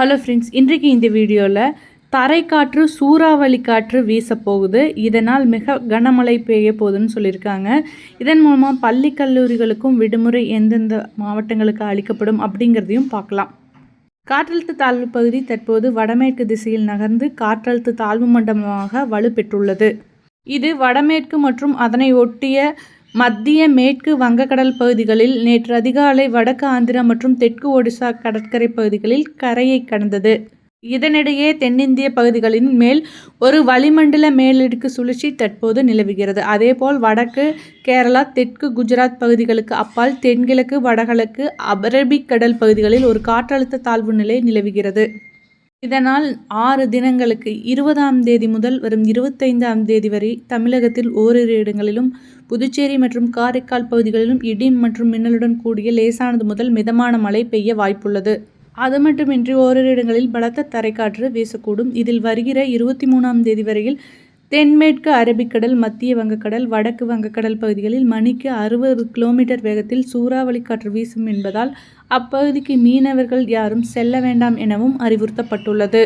Hello friends இன்றைக்கு இந்த வீடியோவில் தரைக்காற்று சூறாவளி காற்று வீசப்போகுது. போகுது இதனால் மிக கனமழை பெய்ய போகுதுன்னு சொல்லியிருக்காங்க. இதன் மூலமாக பள்ளி கல்லூரிகளுக்கும் விடுமுறை எந்தெந்த மாவட்டங்களுக்கு அளிக்கப்படும் அப்படிங்கிறதையும் பார்க்கலாம். காற்றழுத்த தாழ்வு பகுதி தற்போது வடமேற்கு திசையில் நகர்ந்து காற்றழுத்த தாழ்வு மண்டலமாக வலுப்பெற்றுள்ளது. இது வடமேற்கு மற்றும் அதனை ஒட்டிய மத்திய மேற்கு வங்கக்கடல் பகுதிகளில் நேற்று அதிகாலை வடக்கு ஆந்திரா மற்றும் தெற்கு ஒடிசா கடற்கரை பகுதிகளில் கரையை கடந்தது. இதனிடையே தென்னிந்திய பகுதிகளின் மேல் ஒரு வளிமண்டல மேலடுக்கு சுழற்சி தற்போது நிலவுகிறது. அதேபோல் வடக்கு கேரளா தெற்கு குஜராத் பகுதிகளுக்கு அப்பால் தென்கிழக்கு வடகிழக்கு அரபிக்கடல் பகுதிகளில் ஒரு காற்றழுத்த தாழ்வு நிலை நிலவுகிறது. இதனால் ஆறு தினங்களுக்கு இருபதாம் தேதி முதல் வரும் இருபத்தைந்தாம் தேதி வரை தமிழகத்தில் ஓரிரு இடங்களிலும் புதுச்சேரி மற்றும் காரைக்கால் பகுதிகளிலும் இடி மற்றும் மின்னலுடன் கூடிய லேசானது முதல் மிதமான மழை பெய்ய வாய்ப்புள்ளது. அது மட்டுமின்றி ஓரிரு இடங்களில் பலத்த தரைக்காற்று வீசக்கூடும். இதில் வருகிற இருபத்தி மூணாம் தேதி வரையில் தென்மேற்கு அரபிக்கடல் மத்திய வங்கக்கடல் வடக்கு வங்கக்கடல் பகுதிகளில் மணிக்கு அறுபது கிலோமீட்டர் வேகத்தில் சூறாவளி காற்று வீசும் என்பதால் அப்பகுதிக்கு மீனவர்கள் யாரும் செல்ல வேண்டாம் எனவும் அறிவுறுத்தப்பட்டுள்ளது.